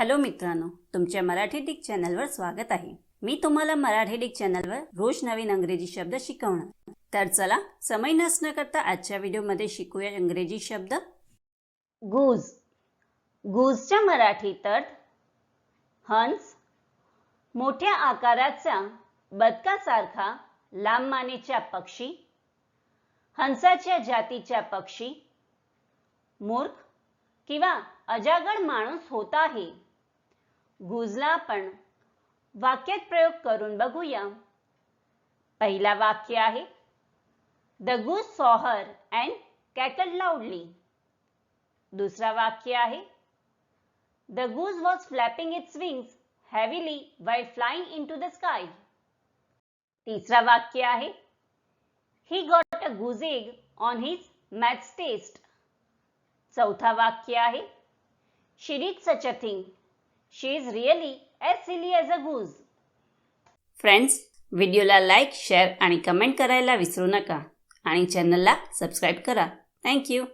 Hello मित्रांनो तुमच्या Marathi Dick चॅनलवर स्वागत आहे. मी तुम्हाला मराठी डिक चॅनलवर रोज नवीन अंग्रेजी शब्द शिकवणार. तर चला समय नसणं करता आजच्या व्हिडिओमध्ये शिकूया इंग्रजी शब्द. गुज. गुजच्या मराठी तर हंस मोठ्या आकाराचा बदकासारखा लांब मानेच्या पक्षी हंसाच्या जातीच्या पक्षी मूर्ख किंवा अजागड माणूस होत आहे. गुजला आपण वाक्यात प्रयोग करून बघूया. पहिला वाक्य आहे द गुज सॉहर अँड कॅकल लाऊडली दुसरा वाक्य आहे the goose was flapping its wings heavily while flying into the sky. तिसरा वाक्य आहे he got a goose egg on his maths test. चौथा वाक्य आहे She सच such a. She is really as silly as a goose friends व्हिडिओला like share आणि comment करायला विसरू नका. आणि चॅनलला सबस्क्राईब करा. थँक्यू